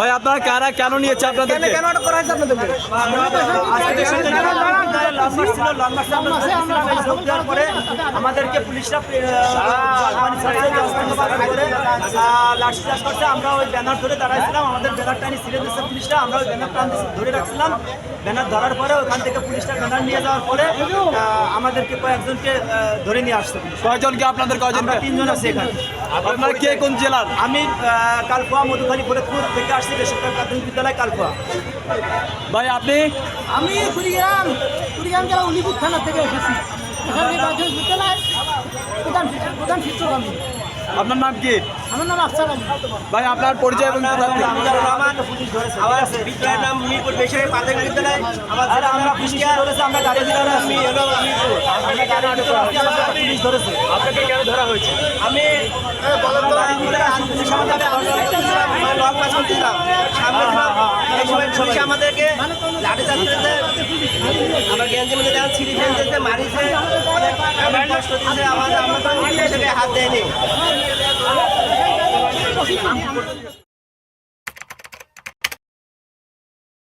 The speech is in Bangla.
ভাই আপনারা কারা কেন নিয়েছে আপনাদেরকে? কেন আটক করা হয়েছে পরে আমাদেরকে পুলিশরা মানে লাঠিচার্জ করছে আমরা ওই ব্যানার ধরে দাঁড়াইছিলাম। আমাদের ব্যানার টানি ছিঁড়ে দিচ্ছে পুলিশরা আমরা ওই ব্যানার টান ধরে রাখছিলাম। ব্যানার ধরার পরে ওখান থেকে পুলিশরা ব্যানার নিয়ে যাওয়ার পরে আমাদেরকে কয়েকজনকে ধরে নিয়ে আসছে। কয়জনকে আপনাদের কয়জনকে? আমরা তিনজন আছি এখানে। আপনারা কে কোন জেলার? আমি আহ, কালপুয়া মধুখালী ফরিদপুর থেকে আসছি। বেসরকারি প্রাথমিক বিদ্যালয় কালপুয়া। ভাই আপনি? আমি কুড়িগ্রাম কুড়িগ্রাম জেলা উলিপুর থানা থেকে এসেছি। এখানে প্রাথমিক বিদ্যালয় প্রধান প্রধান শিক্ষক আমি। আপনার নাম কি? আমার নাম আফসার আলী। ভাই আপনার পরিচয় এবং? রহমান পুলিশ ধরেছে। আমার বিদ্যালয়ের নাম মিরপুর বেসরকারি প্রাথমিক বিদ্যালয়। আমাদের আমরা পুলিশ ধরেছে আমরা গাড়ি দিলাম আমি মিরপুর আমরা গাড়ি পুলিশ ধরেছে। আপনাকে কেন ধরা হয়েছে? আমি আমাদেরকে লাঠি করেছে আমার মারিছে অনেক আমাদের আমরা তো হাত দেয়নি।